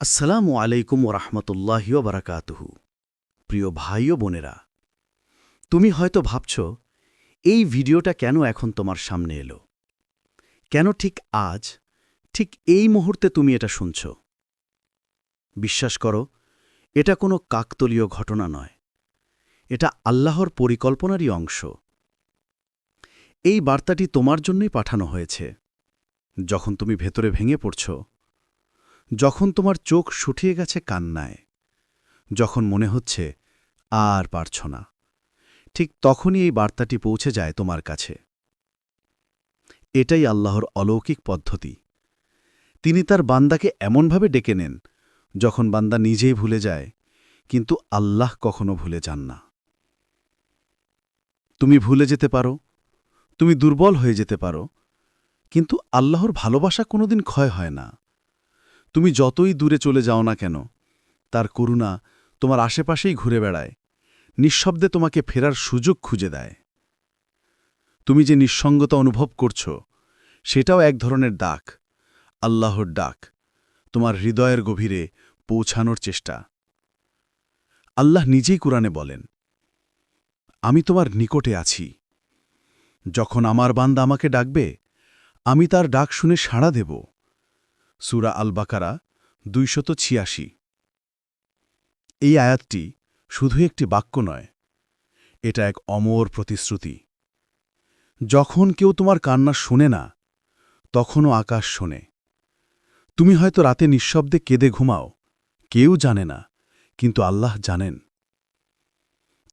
আসসালামু আলাইকুম ওরহমতুল্লাহি বারাকাতুহু প্রিয় ভাই ও বোনেরা, তুমি হয়তো ভাবছ, এই ভিডিওটা কেন এখন তোমার সামনে এলো? কেন ঠিক আজ, ঠিক এই মুহূর্তে তুমি এটা শুনছ? বিশ্বাস করো, এটা কোনো কাকতলীয় ঘটনা নয়। এটা আল্লাহর পরিকল্পনারই অংশ। এই বার্তাটি তোমার জন্যই পাঠানো হয়েছে। যখন তুমি ভেতরে ভেঙে পড়ছ যখন তোমার চোখ শুঠিয়ে গেছে কান্নায়, যখন মনে হচ্ছে আর পারছ না, ঠিক তখনই এই বার্তাটি পৌঁছে যায় তোমার কাছে। এটাই আল্লাহর অলৌকিক পদ্ধতি। তিনি তার বান্দাকে এমনভাবে ডেকে নেন, যখন বান্দা নিজেই ভুলে যায়, কিন্তু আল্লাহ কখনো ভুলে যান না। তুমি ভুলে যেতে পারো, তুমি দুর্বল হয়ে যেতে পারো, কিন্তু আল্লাহর ভালোবাসা কোনোদিন ক্ষয় হয় না। তুমি যতই দূরে চলে যাও না কেন, তার করুণা তোমার আশেপাশেই ঘুরে বেড়ায়, নিঃশব্দে তোমাকে ফেরার সুযোগ খুঁজে দেয়। তুমি যে নিঃসঙ্গতা অনুভব করছ, সেটাও এক ধরনের ডাক, আল্লাহর ডাক, তোমার হৃদয়ের গভীরে পৌঁছানোর চেষ্টা। আল্লাহ নিজেই কুরআনে বলেন, আমি তোমার নিকটে আছি। যখন আমার বান্দা আমাকে ডাকবে, আমি তার ডাক শুনে সাড়া দেব। সুরা আল বাকারা দুইশত ছিয়াশি। এই আয়াতটি শুধু একটি বাক্য নয়, এটা এক অমর প্রতিশ্রুতি। যখন কেউ তোমার কান্না শোনে না, তখনও আকাশ শোনে। তুমি হয়তো রাতে নিঃশব্দে কেঁদে ঘুমাও, কেউ জানে না, কিন্তু আল্লাহ জানেন।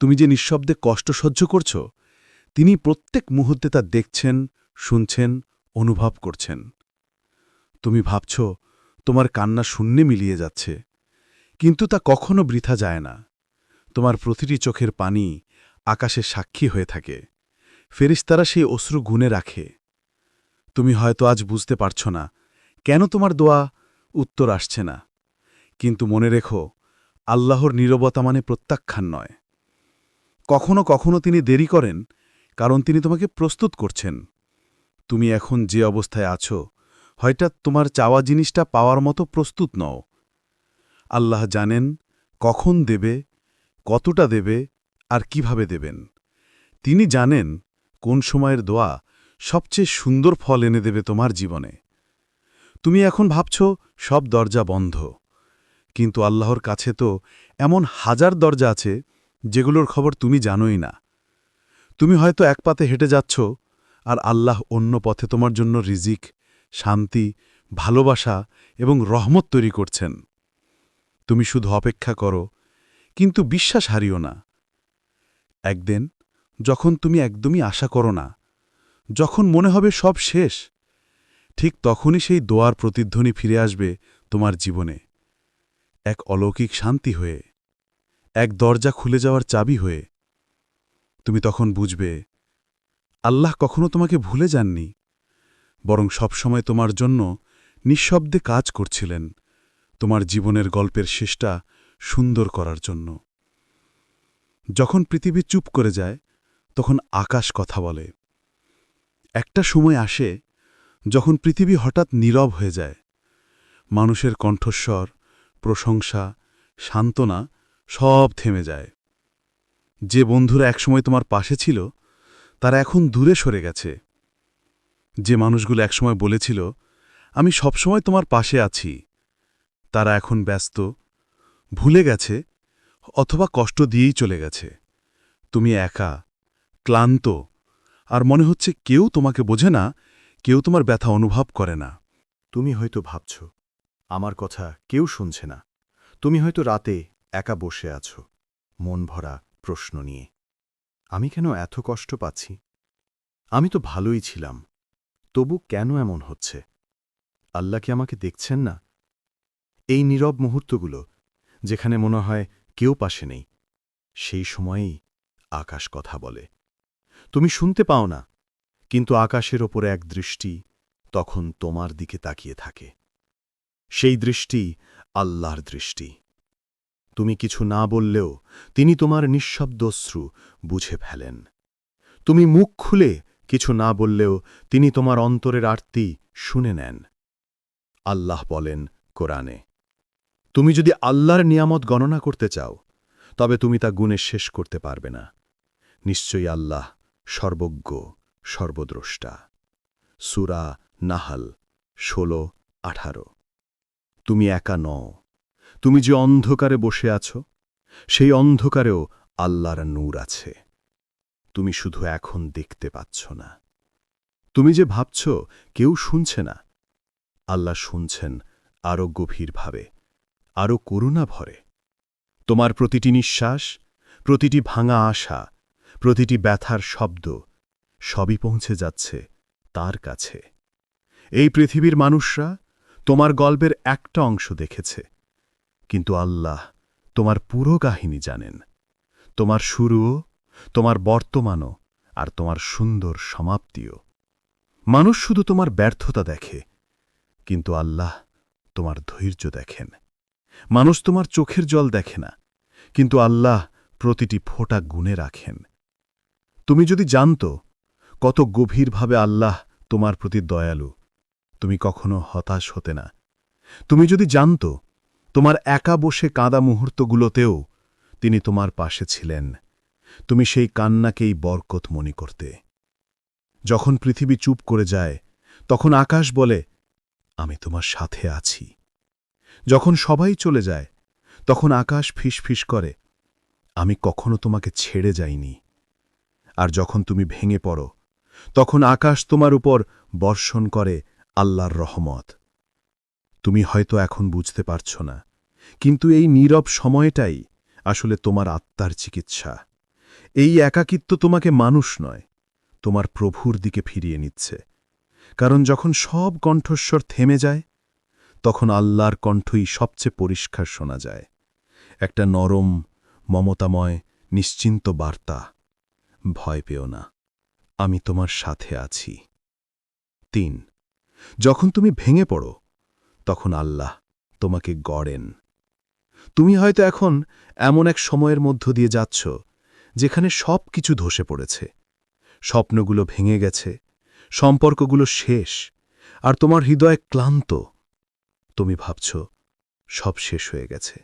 তুমি যে নিঃশব্দে কষ্ট সহ্য করছ, তিনি প্রত্যেক মুহূর্তে তা দেখছেন, শুনছেন, অনুভব করছেন। তুমি ভাবছ তোমার কান্না শূন্যে মিলিয়ে যাচ্ছে। কিন্তু তা কখনো বৃথা যায় না। তোমার প্রতিটি চোখের পানি আকাশে সাক্ষী হয়ে থাকে। ফেরিস্তারা সেই অশ্রু গুণে রাখে। তুমি হয়তো আজ বুঝতে পারছ না কেন তোমার দোয়া উত্তর আসছে না। কিন্তু মনে রেখো, আল্লাহর নীরবতা মানে প্রত্যাখ্যান নয়। কখনো কখনো তিনি দেরি করেন, কারণ তিনি তোমাকে প্রস্তুত করছেন। তুমি এখন যে অবস্থায় আছো হয়তো তোমার চাওয়া জিনিসটা পাওয়ার মতো প্রস্তুত নও। আল্লাহ জানেন কখন দেবে, কতটা দেবে আর কীভাবে দেবেন। তিনি জানেন কোন সময়ের দোয়া সবচেয়ে সুন্দর ফল এনে দেবে তোমার জীবনে। তুমি এখন ভাবছ সব দরজা বন্ধ। কিন্তু আল্লাহর কাছে তো এমন হাজার দরজা আছে যেগুলোর খবর তুমি জানোই না। তুমি হয়তো এক পাতে হেঁটে যাচ্ছ আর আল্লাহ অন্য পথে তোমার জন্য রিজিক শান্তি, ভালোবাসা এবং রহমত তৈরি করছেন। তুমি শুধু অপেক্ষা করো, কিন্তু বিশ্বাস হারিও না। একদিন, যখন তুমি একদমই আশা করো না, যখন মনে হবে সব শেষ, ঠিক তখনই সেই দোয়ার প্রতিধ্বনি ফিরে আসবে তোমার জীবনে। এক অলৌকিক শান্তি হয়ে, এক দরজা খুলে যাওয়ার চাবি হয়ে, তুমি তখন বুঝবে, আল্লাহ কখনো তোমাকে ভুলে যাননি। বরং সবসময় তোমার জন্য নিঃশব্দে কাজ করছিলেন তোমার জীবনের গল্পের শেষটা সুন্দর করার জন্য। যখন পৃথিবী চুপ করে যায়, তখন আকাশ কথা বলে। একটা সময় আসে যখন পৃথিবী হঠাৎ নীরব হয়ে যায়। মানুষের কণ্ঠস্বর, প্রশংসা, সান্ত্বনা সব থেমে যায়। যে বন্ধুরা একসময় তোমার পাশে ছিল, তারা এখন দূরে সরে গেছে। যে মানুষগুলো একসময় বলেছিল, আমি সবসময় তোমার পাশে আছি। তারা এখন ব্যস্ত, ভুলে গেছে অথবা কষ্ট দিয়েই চলে গেছে। তুমি একা, ক্লান্ত, আর মনে হচ্ছে কেউ তোমাকে বোঝে না, কেউ তোমার ব্যথা অনুভব করে না। তুমি হয়তো ভাবছ, আমার কথা কেউ শুনছে না। তুমি হয়তো রাতে একা বসে আছো, মন ভরা প্রশ্ন নিয়ে। আমি কেন এত কষ্ট পাচ্ছি? আমি তো ভালোই ছিলাম। তবু কেন এমন হচ্ছে? আল্লাহ কি আমাকে দেখছেন না? এই নীরব মুহূর্তগুলো, যেখানে মনে হয় কেউ পাশে নেই, সেই সময়েই আকাশ কথা বলে। তুমি শুনতে পাও না, কিন্তু আকাশের ওপরে এক দৃষ্টি তখন তোমার দিকে তাকিয়ে থাকে। সেই দৃষ্টি আল্লাহর দৃষ্টি। তুমি কিছু না বললেও তিনি তোমার নিঃশব্দশ্রু বুঝে ফেলেন। তুমি মুখ খুলে কিছু না বললেও তিনি তোমার অন্তরের আরতি শুনে নেন। আল্লাহ বলেন, কোরআনে, তুমি যদি আল্লাহর নিয়ামত গণনা করতে চাও, তবে তুমি তা গুণে শেষ করতে পারবে না। নিশ্চয়ই আল্লাহ সর্বজ্ঞ, সর্বদ্রষ্টা। সুরা নাহাল, ষোলো, আঠারো। তুমি একা নও। তুমি যে অন্ধকারে বসে আছো, সেই অন্ধকারেও আল্লাহর নূর আছে। তুমি শুধু এখন দেখতে পাচ্ছ না। তুমি যে ভাবছ, কেউ শুনছে না। আল্লাহ শুনছেন আরও গভীরভাবে আরও করুণা ভরে। তোমার প্রতিটি নিঃশ্বাস, প্রতিটি ভাঙা আশা, প্রতিটি ব্যথার শব্দ সবই পৌঁছে যাচ্ছে তার কাছে। এই পৃথিবীর মানুষরা তোমার গল্পের একটা অংশ দেখেছে। কিন্তু আল্লাহ তোমার পুরো কাহিনী জানেন। তোমার শুরুও তোমার বর্তমানও আর তোমার সুন্দর সমাপ্তিও। মানুষ শুধু তোমার ব্যর্থতা দেখে, কিন্তু আল্লাহ তোমার ধৈর্য দেখেন। মানুষ তোমার চোখের জল দেখে না, কিন্তু আল্লাহ প্রতিটি ফোঁটা গুণে রাখেন। তুমি যদি জানত কত গভীরভাবে আল্লাহ তোমার প্রতি দয়ালু, তুমি কখনো হতাশ হতে না। তুমি যদি জানত তোমার একা বসে কাঁদা মুহূর্তগুলোতেও তিনি তোমার পাশে ছিলেন। তুমি সেই কান্নাকেই বরকত মনে করতে। যখন পৃথিবী চুপ করে যায়, তখন আকাশ বলে, আমি তোমার সাথে আছি। যখন সবাই চলে যায়, তখন আকাশ ফিসফিস করে, আমি কখনো তোমাকে ছেড়ে যাইনি। আর যখন তুমি ভেঙে পড়ো, তখন আকাশ তোমার উপর বর্ষণ করে আল্লাহর রহমত। তুমি হয়তো এখন বুঝতে পারছ না, কিন্তু এই নীরব সময়টাই আসলে তোমার আত্মার চিকিৎসা। এই একাকিত্ব তোমাকে মানুষ নয়, তোমার প্রভুর দিকে ফিরিয়ে নিচ্ছে। কারণ যখন সব কণ্ঠস্বর থেমে যায়, তখন আল্লাহর কণ্ঠই সবচেয়ে পরিষ্কার শোনা যায়। একটা নরম, মমতাময়, নিশ্চিন্ত বার্তা, ভয় পেও না, আমি তোমার সাথে আছি। তিন, যখন তুমি ভেঙে পড়ো, তখন আল্লাহ তোমাকে গড়েন। তুমি হয়তো এখন এমন এক সময়ের মধ্য দিয়ে যাচ্ছ যেখানে সব কিছু ধসে পড়েছে। স্বপ্নগুলো ভেঙে গেছে, সম্পর্কগুলো শেষ, আর তোমার হৃদয় ক্লান্ত। তুমি ভাবছ, সব শেষ হয়ে গেছে।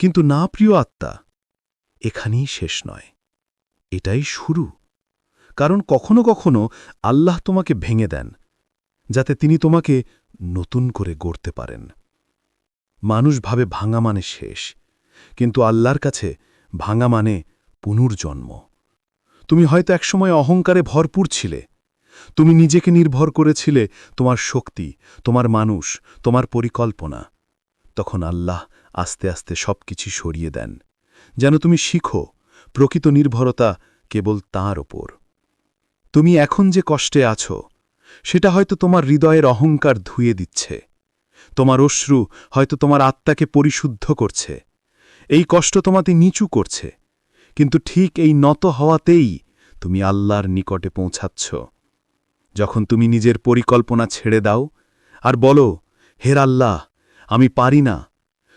কিন্তু না, প্রিয় আত্মা, এখানেই শেষ নয়। এটাই শুরু। কারণ কখনো কখনো আল্লাহ তোমাকে ভেঙে দেন, যাতে তিনি তোমাকে নতুন করে গড়তে পারেন। মানুষ ভাবে ভাঙা মানে শেষ, কিন্তু আল্লাহর কাছে ভাঙা মানে পুনর্জন্ম। তুমি হয়তো একসময় অহংকারে ভরপুর ছিলে। তুমি নিজেকে নির্ভর করেছিলে তোমার শক্তি, তোমার মানুষ, তোমার পরিকল্পনা। তখন আল্লাহ আস্তে আস্তে সব কিছু সরিয়ে দেন। যেন তুমি শিখো, প্রকৃত নির্ভরতা কেবল তাঁর ওপর। তুমি এখন যে কষ্টে আছো, সেটা হয়তো তোমার হৃদয়ের অহংকার ধুয়ে দিচ্ছে। তোমার অশ্রু হয়তো তোমার আত্মাকে পরিশুদ্ধ করছে। এই কষ্ট তোমাতে নিচু করছে। কিন্তু ঠিক এই নত হওয়াতেই তুমি আল্লাহর নিকটে পৌঁছাচ্ছ। যখন তুমি নিজের পরিকল্পনা ছেড়ে দাও, আর বলো হের আল্লাহ, আমি পারি না।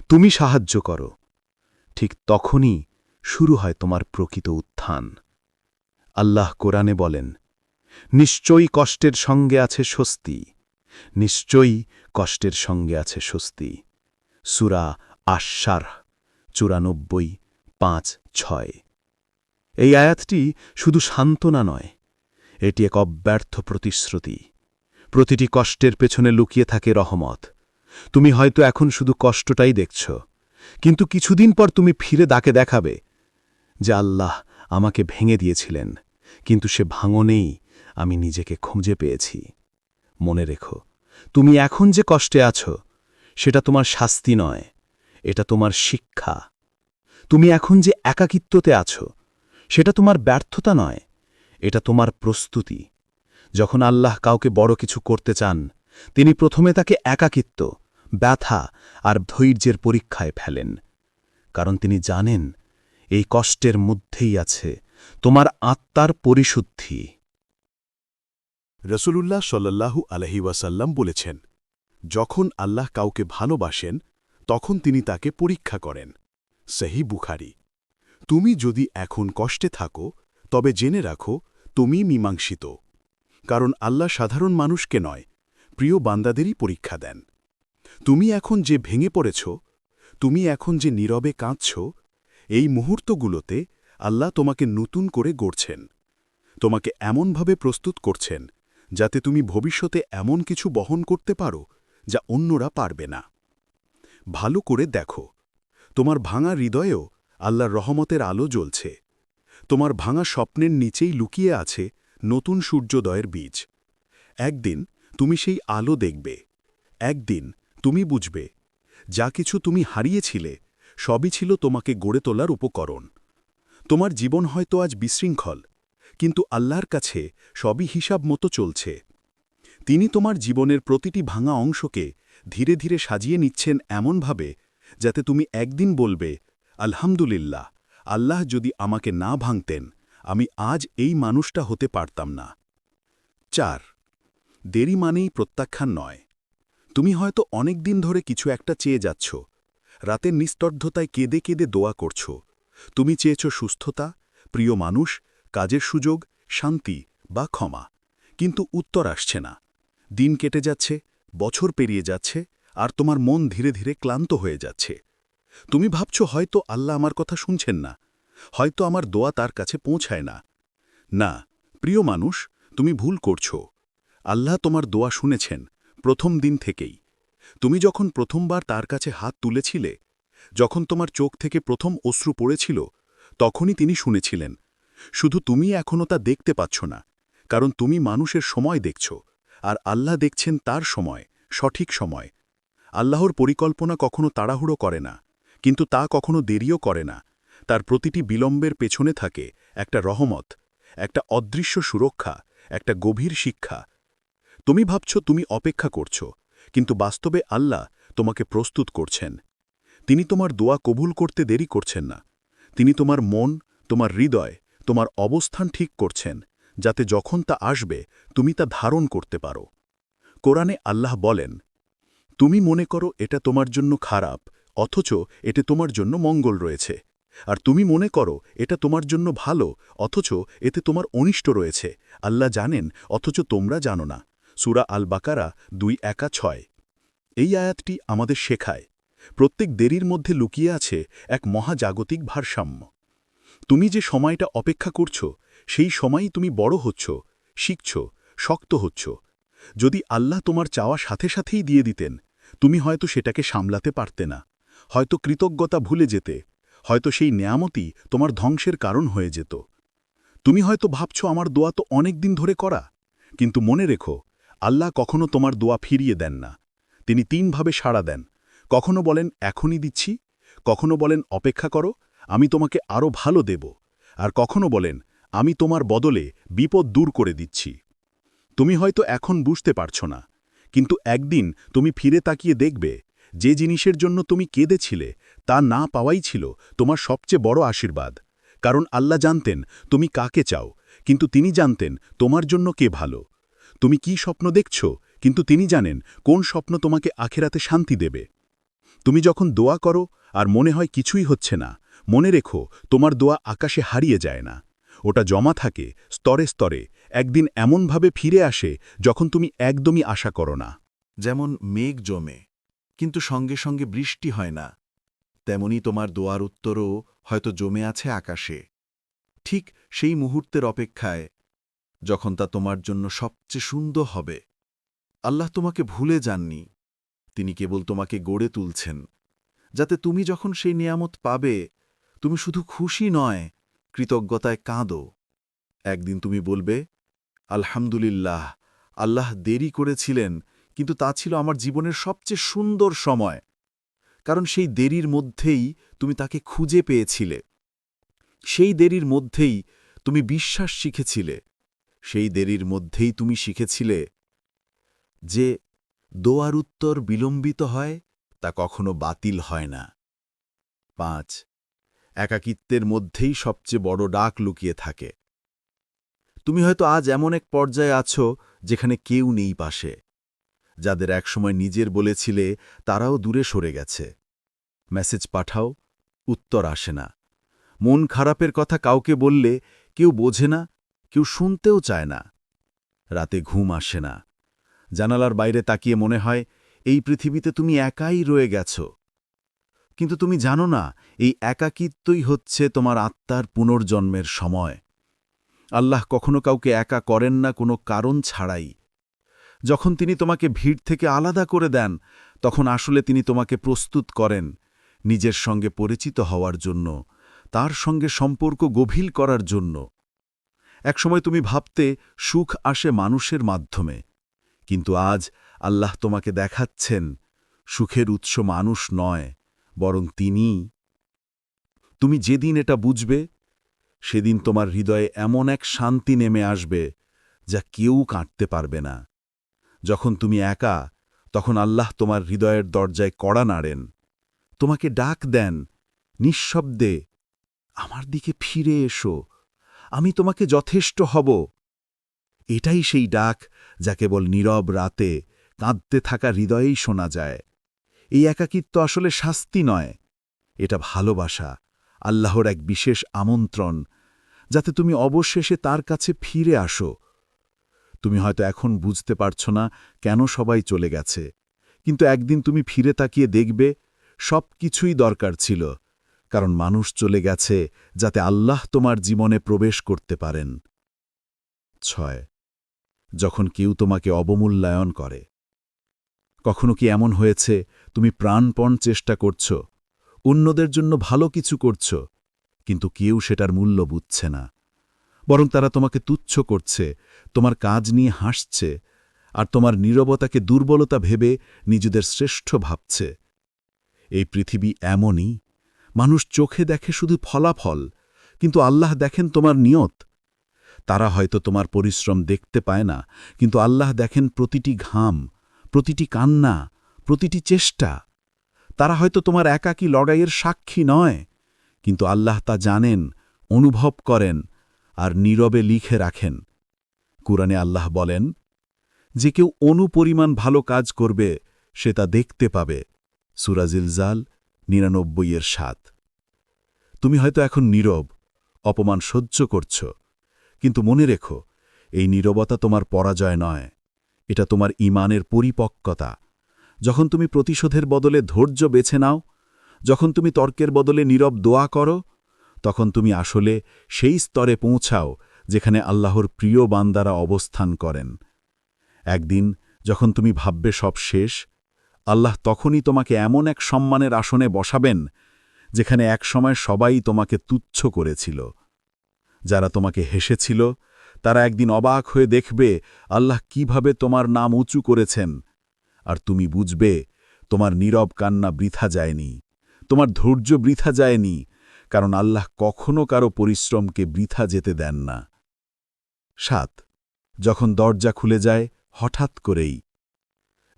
তুমি সাহায্য করো। ঠিক তখনই শুরু হয় তোমার প্রকৃত উত্থান। আল্লাহ কোরআনে বলেন, নিশ্চয়ই কষ্টের সঙ্গে আছে স্বস্তি। নিশ্চয়ই কষ্টের সঙ্গে আছে স্বস্তি। সুরা আশ্বার চুরানব্বই, পাঁচ, ছয়। এই আয়াতটি শুধু সান্ত্বনা নয়, এটি এক অব্যর্থ প্রতিশ্রুতি। প্রতিটি কষ্টের পেছনে লুকিয়ে থাকে রহমত। তুমি হয়তো এখন শুধু কষ্টটাই দেখছ, কিন্তু কিছুদিন পর তুমি ফিরে দাকে দেখাবে যে আল্লাহ আমাকে ভেঙে দিয়েছিলেন, কিন্তু সে ভাঙনেই আমি নিজেকে খুঁজে পেয়েছি। মনে রেখো, তুমি এখন যে কষ্টে আছো, সেটা তোমার শাস্তি নয়, এটা তোমার শিক্ষা। তুমি এখন যে একাকিত্বতে আছো সেটা তোমার ব্যর্থতা নয়, এটা তোমার প্রস্তুতি। যখন আল্লাহ কাউকে বড় কিছু করতে চান, তিনি প্রথমে তাকে একাকিত্ব, ব্যথা আর ধৈর্যের পরীক্ষায় ফেলেন। কারণ তিনি জানেন, এই কষ্টের মধ্যেই আছে তোমার আত্মার পরিশুদ্ধি। রসুলুল্লাহ সল্লাল্লাহু আলহি ওয়াসাল্লাম বলেছেন, যখন আল্লাহ কাউকে ভালোবাসেন, তখন তিনি তাকে পরীক্ষা করেন। সেহি বুখারি। তুমি যদি এখন কষ্টে থাকো, তবে জেনে রাখো, তুমি মীমাংসিত। কারণ আল্লাহ সাধারণ মানুষকে নয়, প্রিয় বান্দাদেরই পরীক্ষা দেন। তুমি এখন যে ভেঙে পড়েছ, তুমি এখন যে নীরবে কাঁদছ, এই মুহূর্তগুলোতে আল্লাহ তোমাকে নতুন করে গড়ছেন। তোমাকে এমনভাবে প্রস্তুত করছেন, যাতে তুমি ভবিষ্যতে এমন কিছু বহন করতে পারো, যা অন্যরা পারবে না। ভালো করে দেখো, তোমার ভাঙা হৃদয়েও আল্লাহর রহমতের আলো জ্বলছে। তোমার ভাঙা স্বপ্নের নিচেই লুকিয়ে আছে নতুন সূর্যোদয়ের বীজ। একদিন তুমি সেই আলো দেখবে। একদিন তুমি বুঝবে। যা কিছু তুমি হারিয়েছিলে, সবই ছিল তোমাকে গড়ে তোলার উপকরণ। তোমার জীবন হয়তো আজ বিশৃঙ্খল, কিন্তু আল্লাহর কাছে সবই হিসাব মতো চলছে। তিনি তোমার জীবনের প্রতিটি ভাঙা অংশকে ধীরে ধীরে সাজিয়ে নিচ্ছেন এমনভাবে, যাতে তুমি একদিন বলবে আলহামদুলিল্লাহ, আল্লাহ যদি আমাকে না ভাঙতেন, আমি আজ এই মানুষটা হতে পারতাম না। চার, দেরি মানেই প্রত্যাখ্যান নয়। তুমি হয়তো অনেক দিন ধরে কিছু একটা চেয়ে যাচ্ছ। রাতের নিস্তব্ধতায় কেঁদে কেঁদে দোয়া করছ। তুমি চেয়েছ সুস্থতা, প্রিয় মানুষ, কাজের সুযোগ, শান্তি বা ক্ষমা। কিন্তু উত্তর আসছে না। দিন কেটে যাচ্ছে, বছর পেরিয়ে যাচ্ছে, আর তোমার মন ধীরে ধীরে ক্লান্ত হয়ে যাচ্ছে। তুমি ভাবছ হয়তো আল্লাহ আমার কথা শুনছেন না, হয়তো আমার দোয়া তার কাছে পৌঁছায় না। না, প্রিয় মানুষ, তুমি ভুল করছ। আল্লাহ তোমার দোয়া শুনেছেন প্রথম দিন থেকেই। তুমি যখন প্রথমবার তার কাছে হাত তুলেছিলে, যখন তোমার চোখ থেকে প্রথম অশ্রু পড়েছিল, তখনই তিনি শুনেছিলেন। শুধু তুমি এখনও তা দেখতে পাচ্ছ না, কারণ তুমি মানুষের সময় দেখছ, আর আল্লাহ দেখছেন তার সময়, সঠিক সময়। আল্লাহর পরিকল্পনা কখনো তাড়াহুড়ো করে না। কিন্তু তা কখনো দেরিও করে না। তার প্রতিটি বিলম্বের পেছনে থাকে একটা রহমত, একটা অদৃশ্য সুরক্ষা, একটা গভীর শিক্ষা। তুমি ভাবছ তুমি অপেক্ষা করছ, কিন্তু বাস্তবে আল্লাহ তোমাকে প্রস্তুত করছেন। তিনি তোমার দোয়া কবুল করতে দেরি করছেন না। তিনি তোমার মন, তোমার হৃদয়, তোমার অবস্থান ঠিক করছেন, যাতে যখন তা আসবে, তুমি তা ধারণ করতে পারো। কোরআনে আল্লাহ বলেন, তুমি মনে করো এটা তোমার জন্য খারাপ অথচ এতে তোমার জন্য মঙ্গল রয়েছে। আর তুমি মনে করো, এটা তোমার জন্য ভালো, অথচ এতে তোমার অনিষ্ট রয়েছে। আল্লাহ জানেন, অথচ তোমরা জানো না। সুরা আল বাকারা দুই একা ছয়। এই আয়াতটি আমাদের শেখায়, প্রত্যেক দেরির মধ্যে লুকিয়ে আছে এক মহাজাগতিক ভারসাম্য। তুমি যে সময়টা অপেক্ষা করছ, সেই সময়ই তুমি বড় হচ্ছ, শিখছ, শক্ত হচ্ছ। যদি আল্লাহ তোমার চাওয়া সাথে সাথেই দিয়ে দিতেন, তুমি হয়তো সেটাকে সামলাতে পারতে না। হয়তো কৃতজ্ঞতা ভুলে যেতে, হয়তো সেই নেয়ামতি তোমার ধ্বংসের কারণ হয়ে যেত। তুমি হয়তো ভাবছ আমার দোয়া তো অনেক দিন ধরে করা, কিন্তু মনে রেখো, আল্লাহ কখনো তোমার দোয়া ফিরিয়ে দেন না। তিনি তিনভাবে সাড়া দেন, কখনো বলেন, এখনই দিচ্ছি কখনো বলেন, অপেক্ষা করো, আমি তোমাকে আরও ভালো দেব আর কখনো বলেন, আমি তোমার বদলে বিপদ দূর করে দিচ্ছি তুমি হয়তো এখন বুঝতে পারছ না, কিন্তু একদিন তুমি ফিরে তাকিয়ে দেখবে যে জিনিসের জন্য তুমি কেঁদেছিলে, তা না পাওয়াই ছিল তোমার সবচেয়ে বড় আশীর্বাদ। কারণ আল্লাহ জানতেন তুমি কাকে চাও, কিন্তু তিনি জানতেন তোমার জন্য কে ভালো। তুমি কি স্বপ্ন দেখছ, কিন্তু তিনি জানেন কোন স্বপ্ন তোমাকে আখেরাতে শান্তি দেবে। তুমি যখন দোয়া করো, আর মনে হয় কিছুই হচ্ছে না, মনে রেখো তোমার দোয়া আকাশে হারিয়ে যায় না। ওটা জমা থাকে স্তরে স্তরে, একদিন এমনভাবে ফিরে আসে যখন তুমি একদমই আশা করো না। যেমন মেঘ জমে কিন্তু সঙ্গে সঙ্গে বৃষ্টি হয় না। তেমনি তোমার দোয়ার উত্তরও হয়তো জমে আছে আকাশে। ঠিক সেই মুহূর্তের অপেক্ষায়, যখন তা তোমার জন্য সবচেয়ে সুন্দর হবে। আল্লাহ তোমাকে ভুলে যাননি। তিনি কেবল তোমাকে গড়ে তুলছেন। যাতে তুমি যখন সেই নিয়ামত পাবে, তুমি শুধু খুশি নয়, কৃতজ্ঞতায় কাঁদো। একদিন তুমি বলবে, আলহামদুলিল্লাহ, আল্লাহ দেরি করেছিলেন কিন্তু তা ছিল আমার জীবনের সবচেয়ে সুন্দর সময়, কারণ সেই দেরির মধ্যেই তুমি তাকে খুঁজে পেয়েছিলে। সেই দেরির মধ্যেই তুমি বিশ্বাস শিখেছিলে। সেই দেরির মধ্যেই তুমি শিখেছিলে যে দোয়ার উত্তর বিলম্বিত হয়, তা কখনো বাতিল হয় না। পাঁচ, একাকিত্বের মধ্যেই সবচেয়ে বড় ডাক লুকিয়ে থাকে। তুমি হয়তো আজ এমন এক পর্যায়ে আছো যেখানে কেউ নেই পাশে। যাদের একসময় নিজের বলেছিলে, তারাও দূরে সরে গেছে। মেসেজ পাঠাও, উত্তর আসে না। মন খারাপের কথা কাউকে বললে কেউ বোঝে না, কেউ শুনতেও চায় না। রাতে ঘুম আসে না। জানালার বাইরে তাকিয়ে মনে হয়, এই পৃথিবীতে তুমি একাই রয়ে গেছ। কিন্তু তুমি জানো না, এই একাকিত্বই হচ্ছে তোমার আত্মার পুনর্জন্মের সময়। আল্লাহ কখনো কাউকে একা করেন না কোনো কারণ ছাড়াই। যখন তিনি তোমাকে ভিড় থেকে আলাদা করে দেন, তখন আসলে তিনি তোমাকে প্রস্তুত করেন নিজের সঙ্গে পরিচিত হওয়ার জন্য, তার সঙ্গে সম্পর্ক গভীর করার জন্য। একসময় তুমি ভাবতে সুখ আসে মানুষের মাধ্যমে, কিন্তু আজ আল্লাহ তোমাকে দেখাচ্ছেন সুখের উৎস মানুষ নয়, বরং তিনি। তুমি যেদিন এটা বুঝবে, সেদিন তোমার হৃদয়ে এমন এক শান্তি নেমে আসবে যা কেউ কাটতে পারবে না। যখন তুমি একা, তখন আল্লাহ তোমার হৃদয়ের দরজায় কড়া নাড়েন। তোমাকে ডাক দেন, নিঃশব্দে, আমার দিকে ফিরে এসো, আমি তোমাকে যথেষ্ট হব। এটাই সেই ডাক যা কেবল নীরব রাতে কাঁদতে থাকা হৃদয়েই শোনা যায়। এই একাকিত্ব আসলে শাস্তি নয়, এটা ভালোবাসা, আল্লাহর এক বিশেষ আমন্ত্রণ, যাতে তুমি অবশেষে তার কাছে ফিরে আসো। তুমি হয়তো এখন বুঝতে পারছ না কেন সবাই চলে গেছে। কিন্তু একদিন তুমি ফিরে তাকিয়ে দেখবে সব কিছুই দরকার ছিল, কারণ মানুষ চলে গেছে যাতে আল্লাহ তোমার জীবনে প্রবেশ করতে পারেন। ছয়, যখন কেউ তোমাকে অবমূল্যায়ন করে। কখনো কি এমন হয়েছে, তুমি প্রাণপণ চেষ্টা করছ, অন্যদের জন্য ভালো কিছু করছ, কিন্তু কেউ সেটার মূল্য বুঝছে না। বরং তারা তোমাকে তুচ্ছ করছে, তোমার কাজ নিয়ে হাসছে, আর তোমার নীরবতাকে দুর্বলতা ভেবে নিজেদের শ্রেষ্ঠ ভাবছে। এই পৃথিবী এমনই, মানুষ চোখে দেখে শুধু ফলাফল, কিন্তু আল্লাহ দেখেন তোমার নিয়ত। তারা হয়তো তোমার পরিশ্রম দেখতে পায় না, কিন্তু আল্লাহ দেখেন প্রতিটি ঘাম, প্রতিটি কান্না, প্রতিটি চেষ্টা। তারা হয়তো তোমার একাকী লড়াইয়ের সাক্ষী নয়, কিন্তু আল্লাহ তা জানেন, অনুভব করেন আর নীরবে লিখে রাখেন। কুরআনে আল্লাহ বলেন, যে কেউ অনুপরিমাণ ভালো কাজ করবে, সে তা দেখতে পাবে। সুরাজিল সুরাজিলজাল নিরানব্বইয়ের সাত। তুমি হয়তো এখন নীরব, অপমান সহ্য করছ, কিন্তু মনে রেখো, এই নীরবতা তোমার পরাজয় নয়। এটা তোমার ইমানের পরিপক্কতা। যখন তুমি প্রতিশোধের বদলে ধৈর্য বেছে নাও, যখন তুমি তর্কের বদলে নীরব দোয়া করো তখন তুমি আসলে সেই স্তরে পৌঁছাও যেখানে আল্লাহর প্রিয় বান্দারা অবস্থান করেন। একদিন যখন তুমি ভাববে সব শেষ, আল্লাহ তখনই তোমাকে এমন এক সম্মানের আসনে বসাবেন যেখানে একসময় সবাই তোমাকে তুচ্ছ করেছিল। যারা তোমাকে হেসেছিল, তারা একদিন অবাক হয়ে দেখবে আল্লাহ কীভাবে তোমার নাম উঁচু করেছেন। আর তুমি বুঝবে, তোমার নীরব কান্না বৃথা যায়নি, তোমার ধৈর্য বৃথা যায়নি কারণ আল্লাহ কখনো কারও পরিশ্রমকে বৃথা যেতে দেন না। সাত, যখন দরজা খুলে যায়, হঠাৎ করেই।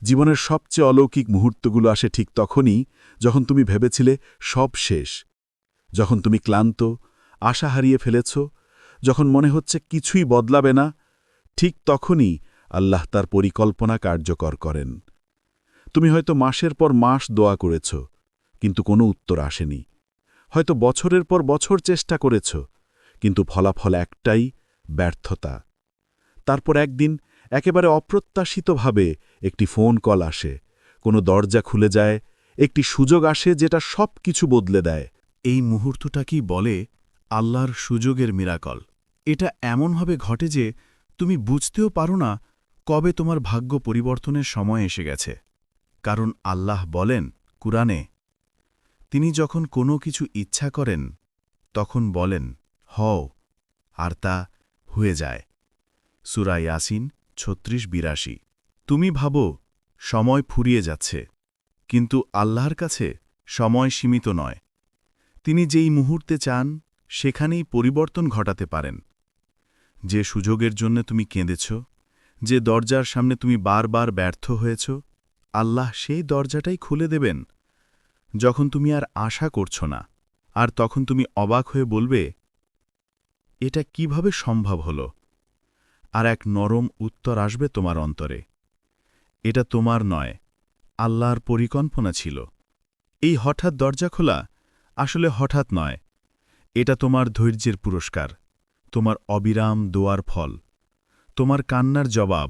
জীবনের সবচেয়ে অলৌকিক মুহূর্তগুলো আসে ঠিক তখনই, যখন তুমি ভেবেছিলে সব শেষ। যখন তুমি ক্লান্ত, আশা হারিয়ে ফেলেছ, যখন মনে হচ্ছে কিছুই বদলাবে না, ঠিক তখনই আল্লাহ তার পরিকল্পনা কার্যকর করেন। তুমি হয়তো মাসের পর মাস দোয়া করেছ, কিন্তু কোনো উত্তর আসেনি। হয়তো বছরের পর বছর চেষ্টা করেছ, কিন্তু ফলাফল একটাই, ব্যর্থতা। তারপর একদিন একেবারে অপ্রত্যাশিতভাবে একটি ফোন কল আসে। কোনো দরজা খুলে যায়, একটি সুযোগ আসে যেটা সব কিছু বদলে দেয়। এই মুহূর্তটা কি বলে আল্লাহর সুযোগের মিরাকল? এটা এমনভাবে ঘটে যে তুমি বুঝতেও পারো না কবে তোমার ভাগ্য পরিবর্তনের সময় এসে গেছে। কারণ আল্লাহ বলেন, কুরআনে তিনি যখন কোনো কিছু ইচ্ছা করেন, তখন বলেন, হও। আর তা হয়ে যায়। সুরা ইয়াসিন ছত্রিশ বিরাশি। তুমি ভাবো, সময় ফুরিয়ে যাচ্ছে। কিন্তু আল্লাহর কাছে সময় সীমিত নয়। তিনি যেই মুহূর্তে চান, সেখানেই পরিবর্তন ঘটাতে পারেন। যে সুযোগের জন্য তুমি কেঁদেছ, যে দরজার সামনে তুমি বারবার ব্যর্থ হয়েছ, আল্লাহ সেই দরজাটাই খুলে দেবেন। যখন তুমি আর আশা করছ না, আর তখন তুমি অবাক হয়ে বলবে, এটা কীভাবে সম্ভব হল? আর এক নরম উত্তর আসবে তোমার অন্তরে, এটা তোমার নয়, আল্লাহর পরিকল্পনা ছিল। এই হঠাৎ দরজা খোলা আসলে হঠাৎ নয়। এটা তোমার ধৈর্যের পুরস্কার, তোমার অবিরাম দোয়ার ফল, তোমার কান্নার জবাব,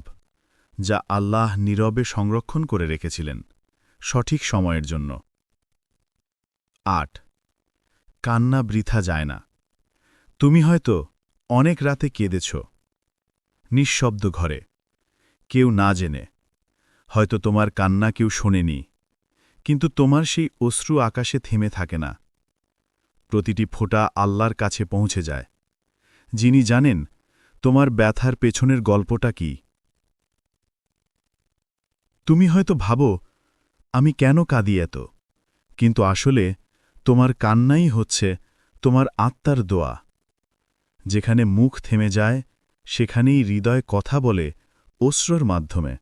যা আল্লাহ নীরবে সংরক্ষণ করে রেখেছিলেন সঠিক সময়ের জন্য। আট। কান্না বৃথা যায় না। তুমি হয়তো অনেক রাতে কেঁদেছ। নিঃশব্দ ঘরে। কেউ না জেনে। হয়তো তোমার কান্না কেউ শোনেনি। কিন্তু তোমার সেই অশ্রু আকাশে থেমে থাকে না। প্রতিটি ফোঁটা আল্লাহর কাছে পৌঁছে যায়। যিনি জানেন তোমার ব্যথার পেছনের গল্পটা কি। তুমি হয়তো ভাবো, আমি কেন কাঁদি এত? কিন্তু আসলে তোমার কান্নাই হচ্ছে তোমার আত্মার দোয়া। যেখানে মুখ থেমে যায়, সেখানেই হৃদয় কথা বলে অশ্রর মাধ্যমে।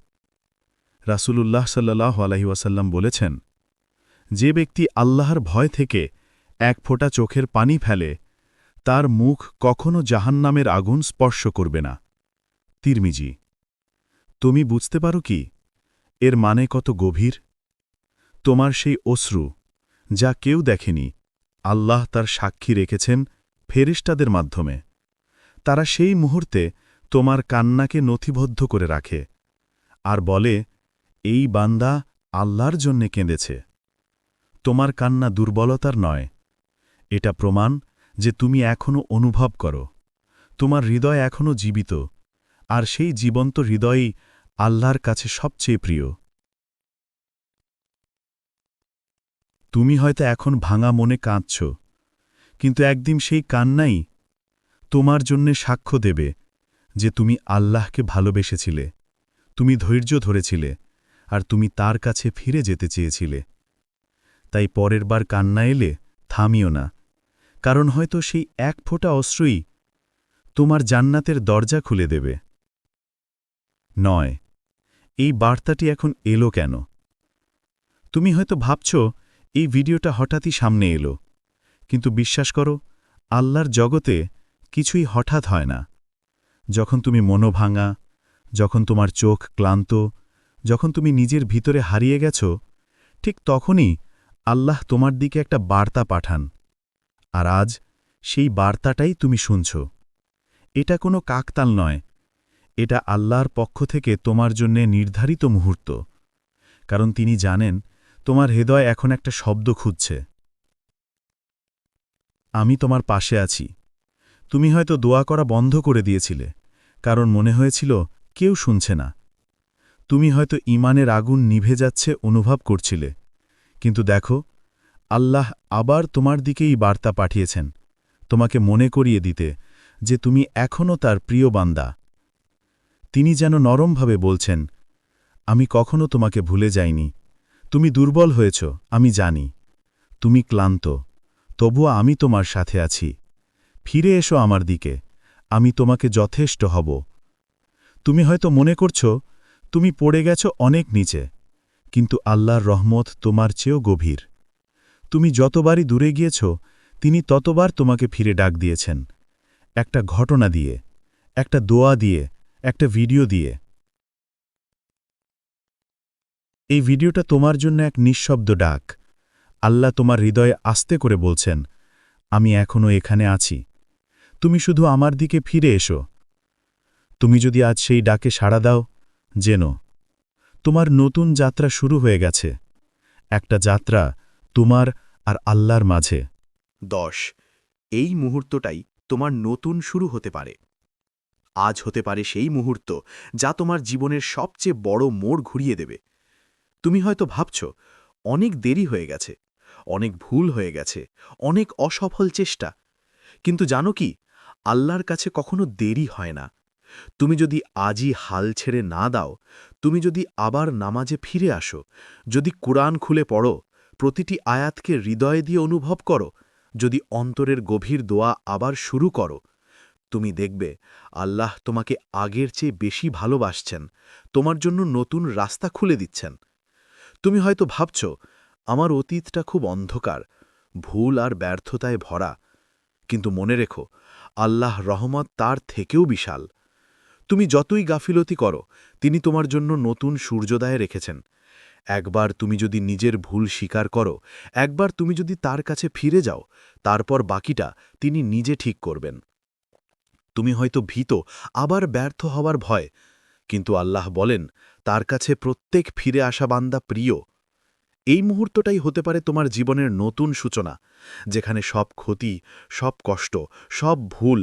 রাসূলুল্লাহ সাল্লাহ আলহি ওয়াসাল্লাম বলেছেন, যে ব্যক্তি আল্লাহর ভয় থেকে এক ফোঁটা চোখের পানি ফেলে, তার মুখ কখনো জাহান্নামের আগুন স্পর্শ করবে না। তিরমিজি, তুমি বুঝতে পারো কি? এর মানে কত গভীর? তোমার সেই অশ্রু যা কেউ দেখেনি, আল্লাহ তার সাক্ষী রেখেছেন ফেরিস্তাদের মাধ্যমে। তারা সেই মুহূর্তে তোমার কান্নাকে নথিবদ্ধ করে রাখে আর বলে, এই বান্দা আল্লাহর জন্যে কেঁদেছে। তোমার কান্না দুর্বলতার নয়। এটা প্রমাণ যে তুমি এখনও অনুভব করো। তোমার হৃদয় এখনও জীবিত। আর সেই জীবন্ত হৃদয়ই আল্লাহর কাছে সবচেয়ে প্রিয়। তুমি হয়তো এখন ভাঙা মনে কাঁদছ। কিন্তু একদিন সেই কান্নাই তোমার জন্যে সাক্ষ্য দেবে যে তুমি আল্লাহকে ভালোবেসেছিলে, তুমি ধৈর্য ধরেছিলে, আর তুমি তার কাছে ফিরে যেতে চেয়েছিলে। তাই পরের বার কান্না এলে থামিও না, কারণ হয়তো সেই এক ফোঁটা অশ্রুই তোমার জান্নাতের দরজা খুলে দেবে। নয়, এই বার্তাটি এখন এলো কেন? তুমি হয়তো ভাবছ এই ভিডিওটা হঠাৎই সামনে এলো। কিন্তু বিশ্বাস করো, আল্লাহর জগতে কিছুই হঠাৎ হয় না। যখন তুমি মনোভাঙা যখন তোমার চোখ ক্লান্ত, যখন তুমি নিজের ভিতরে হারিয়ে গেছ, ঠিক তখনই আল্লাহ তোমার দিকে একটা বার্তা পাঠান। আর আজ সেই বার্তাটাই তুমি শুনছ। এটা কোনো কাকতাল নয়। এটা আল্লাহর পক্ষ থেকে তোমার জন্যে নির্ধারিত মুহূর্ত। কারণ তিনি জানেন তোমার হৃদয় এখন একটা শব্দ খুঁজছে। আমি তোমার পাশে আছি। তুমি হয়তো দোয়া করা বন্ধ করে দিয়েছিলে, কারণ মনে হয়েছিল কেউ শুনছে না। তুমি হয়তো ইমানের আগুন নিভে যাচ্ছে অনুভব করছিলে। কিন্তু দেখো, আল্লাহ আবার তোমার দিকেই বার্তা পাঠিয়েছেন, তোমাকে মনে করিয়ে দিতে, যে তুমি এখনও তার প্রিয় বান্দা। তিনি যেন নরমভাবে বলছেন, আমি কখনো তোমাকে ভুলে যাইনি তুমি দুর্বল হয়েছ, আমি জানি। তুমি ক্লান্ত, তবুও আমি তোমার সাথে আছি। ফিরে এসো আমার দিকে, আমি তোমাকে যথেষ্ট হব। তুমি হয়তো মনে করছ, তুমি পড়ে গেছ অনেক নিচে, কিন্তু আল্লাহর রহমত তোমার চেয়েও গভীর। তুমি যতবারই দূরে গিয়েছ, তিনি ততবার তোমাকে ফিরে ডাক দিয়েছেন। একটা ঘটনা দিয়ে, একটা দোয়া দিয়ে, একটা ভিডিও দিয়ে। এই ভিডিওটা তোমার জন্য এক নিঃশব্দ ডাক। আল্লাহ তোমার হৃদয়ে আস্তে করে বলছেন, আমি এখনও এখানে আছি। তুমি শুধু আমার দিকে ফিরে এসো। তুমি যদি আজ সেই ডাকে সাড়া দাও, যেন তোমার নতুন যাত্রা শুরু হয়ে গেছে। একটা যাত্রা তোমার আর আল্লাহর মাঝে। দশ। এই মুহূর্তটাই তোমার নতুন শুরু হতে পারে। আজ হতে পারে সেই মুহূর্ত যা তোমার জীবনের সবচেয়ে বড় মোড় ঘুরিয়ে দেবে। তুমি হয়তো ভাবছ, অনেক দেরি হয়ে গেছে, অনেক ভুল হয়ে গেছে, অনেক অসফল চেষ্টা। কিন্তু জানো কি, আল্লাহর কাছে কখনো দেরি হয় না। তুমি যদি আজই হাল ছেড়ে না দাও, তুমি যদি আবার নামাজে ফিরে আসো, যদি কোরআন খুলে পড়ো, প্রতিটি আয়াতকে হৃদয় দিয়ে অনুভব করো, যদি অন্তরের গভীর দোয়া আবার শুরু করো, তুমি দেখবে আল্লাহ তোমাকে আগের চেয়ে বেশি ভালোবাসছেন, তোমার জন্য নতুন রাস্তা খুলে দিচ্ছেন। তুমি হয়তো ভাবছ, আমার অতীতটা খুব অন্ধকার, ভুল আর ব্যর্থতায় ভরা। কিন্তু মনে রেখো, আল্লাহ রহমত তার থেকেও বিশাল। তুমি যতই গাফিলতি করো, তিনি তোমার জন্য নতুন সূর্যোদয় রেখেছেন। একবার তুমি যদি নিজের ভুল স্বীকার করো, একবার তুমি যদি তার কাছে ফিরে যাও, তারপর বাকিটা তিনি নিজে ঠিক করবেন। তুমি হয়তো ভীত, আবার ব্যর্থ হওয়ার ভয়, কিন্তু আল্লাহ বলেন তার কাছে প্রত্যেক ফিরে আসা বান্দা প্রিয়। এই মুহূর্তটাই হতে পারে তোমার জীবনের নতুন সূচনা, যেখানে সব ক্ষতি, সব কষ্ট, সব ভুল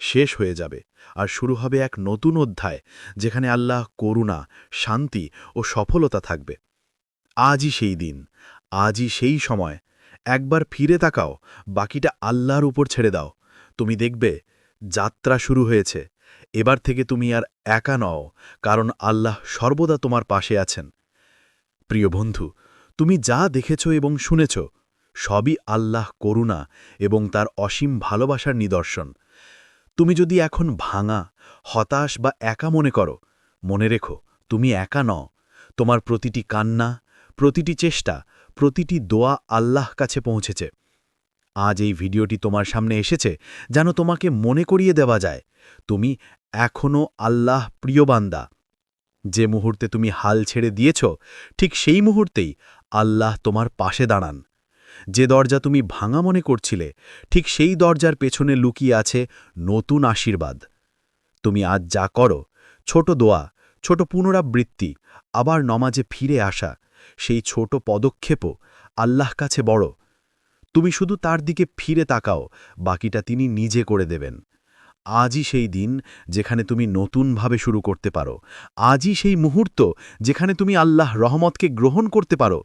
শেষ হয়ে যাবে আর শুরু হবে এক নতুন অধ্যায়, যেখানে আল্লাহ করুণা, শান্তি ও সফলতা থাকবে। আজই সেই দিন, আজই সেই সময়। একবার ফিরে তাকাও, বাকিটা আল্লাহর উপর ছেড়ে দাও। তুমি দেখবে, যাত্রা শুরু হয়েছে। এবার থেকে তুমি আর একা নও, কারণ আল্লাহ সর্বদা তোমার পাশে আছেন। প্রিয় বন্ধু, তুমি যা দেখেছ এবং শুনেছ, সবই আল্লাহ করুণা এবং তার অসীম ভালোবাসার নিদর্শন। তুমি যদি এখন ভাঙা, হতাশ বা একা মনে করো, মনে রেখো, তুমি একা নও। তোমার প্রতিটি কান্না, প্রতিটি চেষ্টা, প্রতিটি দোয়া আল্লাহ কাছে পৌঁছেছে। আজ এই ভিডিওটি তোমার সামনে এসেছে যেন তোমাকে মনে করিয়ে দেওয়া যায়, তুমি এখনও আল্লাহ প্রিয়বান্দা যে মুহূর্তে তুমি হাল ছেড়ে দিয়েছ, ঠিক সেই মুহূর্তেই আল্লাহ তোমার পাশে দাঁড়ান। যে দরজা তুমি ভাঙা মনে করছিলে, ঠিক সেই দরজার পেছনে লুকিয়ে আছে নতুন আশীর্বাদ। তুমি আজ যা করো, ছোট দোয়া, ছোট পুনরাবৃত্তি, আবার নমাজে ফিরে আসা, সেই ছোট পদক্ষেপও আল্লাহ কাছে বড়। তুমি শুধু তার দিকে ফিরে তাকাও, বাকিটা তিনি নিজে করে দেবেন। আজই সেই দিন যেখানে তুমি নতুনভাবে শুরু করতে পারো। আজই সেই মুহূর্ত যেখানে তুমি আল্লাহ রহমতকে গ্রহণ করতে পারো।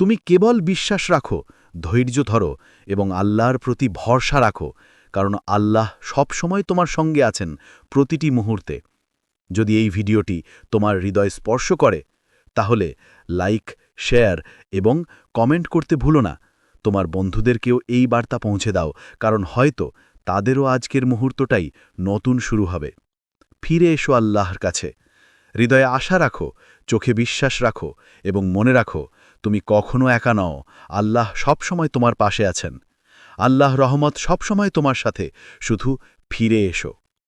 তুমি কেবল বিশ্বাস রাখো, ধৈর্য ধরো এবং আল্লাহর প্রতি ভরসা রাখো, কারণ আল্লাহ সবসময় তোমার সঙ্গে আছেন প্রতিটি মুহূর্তে। যদি এই ভিডিওটি তোমার হৃদয় স্পর্শ করে, তাহলে লাইক, শেয়ার এবং কমেন্ট করতে ভুলো না। তোমার বন্ধুদেরকেও এই বার্তা পৌঁছে দাও, কারণ হয়তো তাদেরও আজকের মুহূর্তটাই নতুন শুরু হবে। ফিরে এসো আল্লাহর কাছে। হৃদয়ে আশা রাখো, চোখে বিশ্বাস রাখো এবং মনে রাখো, তুমি কখনো একা নও। আল্লাহ সবসময় তোমার পাশে আছেন। আল্লাহ রহমত সবসময় তোমার সাথে। শুধু ফিরে এসো।